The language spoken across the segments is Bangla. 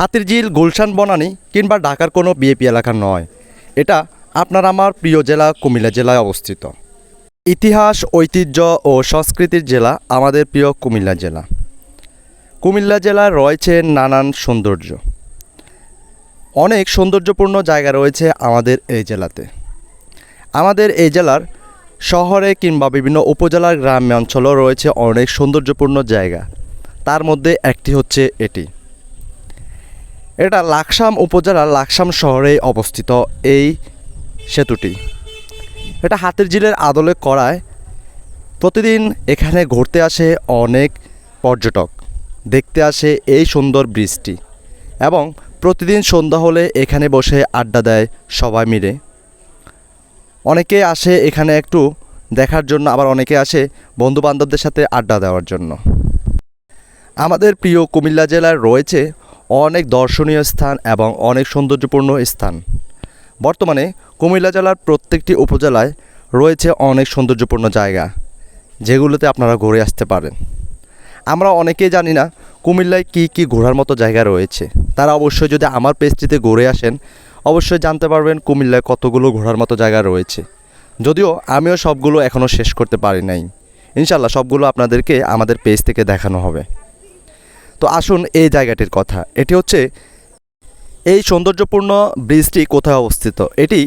হাতিরঝিল গুলশান বনানি কিংবা ঢাকার কোনো বিএপি এলাকা নয়। এটা আপনার আমার প্রিয় জেলা, কুমিল্লা জেলায় অবস্থিত। ইতিহাস, ঐতিহ্য ও সংস্কৃতির জেলা আমাদের প্রিয় কুমিল্লা জেলা। কুমিল্লা জেলায় রয়েছে নানান সৌন্দর্য। অনেক সৌন্দর্যপূর্ণ জায়গা রয়েছে আমাদের এই জেলাতে। আমাদের এই জেলার শহরে কিংবা বিভিন্ন উপজেলার গ্রাম্য অঞ্চলেও রয়েছে অনেক সৌন্দর্যপূর্ণ জায়গা। তার মধ্যে একটি হচ্ছে এটি। এটা লাকসাম উপজেলার লাকসাম শহরে অবস্থিত এই সেতুটি। এটা হাতের জিলের আদলে করায় প্রতিদিন এখানে ঘুরতে আসে অনেক পর্যটক। দেখতে আসে এই সুন্দর ব্রিজটি এবং প্রতিদিন সন্ধ্যা হলে এখানে বসে আড্ডা দেয় সবাই মিলে। অনেকে আসে এখানে একটু দেখার জন্য, আবার অনেকে আসে বন্ধু বান্ধবদের সাথে আড্ডা দেওয়ার জন্য। আমাদের প্রিয় কুমিল্লা জেলার রয়েছে অনেক দর্শনীয় স্থান এবং অনেক সৌন্দর্যপূর্ণ স্থান। বর্তমানে কুমিল্লা জেলার প্রত্যেকটি উপজেলায় রয়েছে অনেক সৌন্দর্যপূর্ণ জায়গা, যেগুলোতে আপনারা ঘুরে আসতে পারেন। আমরা অনেকেই জানি না কুমিল্লায় কী কী ঘোরার মতো জায়গা রয়েছে। তারা অবশ্যই যদি আমার পেজটিতে ঘুরে আসেন, অবশ্যই জানতে পারবেন কুমিল্লায় কতগুলো ঘোরার মতো জায়গা রয়েছে। যদিও আমিও সবগুলো এখনও শেষ করতে পারি নাই। ইনশাল্লাহ সবগুলো আপনাদেরকে আমাদের পেজ থেকে দেখানো হবে। তো আসুন এই জায়গাটির কথা। এটি হচ্ছে এই সৌন্দর্যপূর্ণ ব্রিজটি কোথায় অবস্থিত? এটি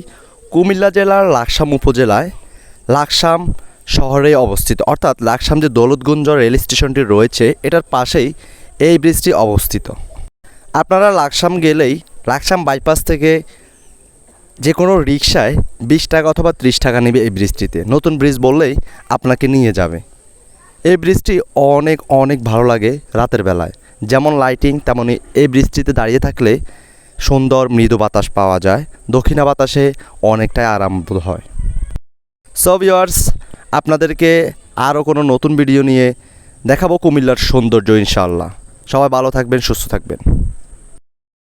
কুমিল্লা জেলার লাকসাম উপজেলায় লাকসাম শহরে অবস্থিত। অর্থাৎ লাকসাম যে দৌলতগঞ্জ রেল স্টেশনটি রয়েছে, এটার পাশেই এই ব্রিজটি অবস্থিত। আপনারা লাকসাম গেলেই, লাকসাম বাইপাস থেকে যে কোনো রিক্সায় বিশ টাকা অথবা ত্রিশ টাকা নেবে এই ব্রিজটিতে। নতুন ব্রিজ বললেই আপনাকে নিয়ে যাবে। এই ব্রিজটি অনেক অনেক ভালো লাগে রাতের বেলায়। যেমন লাইটিং তেমনই এই বৃষ্টিতে দাঁড়িয়ে থাকলে সুন্দর মৃদু বাতাস পাওয়া যায়। দক্ষিণা বাতাসে অনেকটাই আরাম হয়। সো ভিওয়ার্স আপনাদেরকে আরও কোনো নতুন ভিডিও নিয়ে দেখাবো কুমিল্লার সৌন্দর্য ইনশাআল্লাহ। সবাই ভালো থাকবেন, সুস্থ থাকবেন।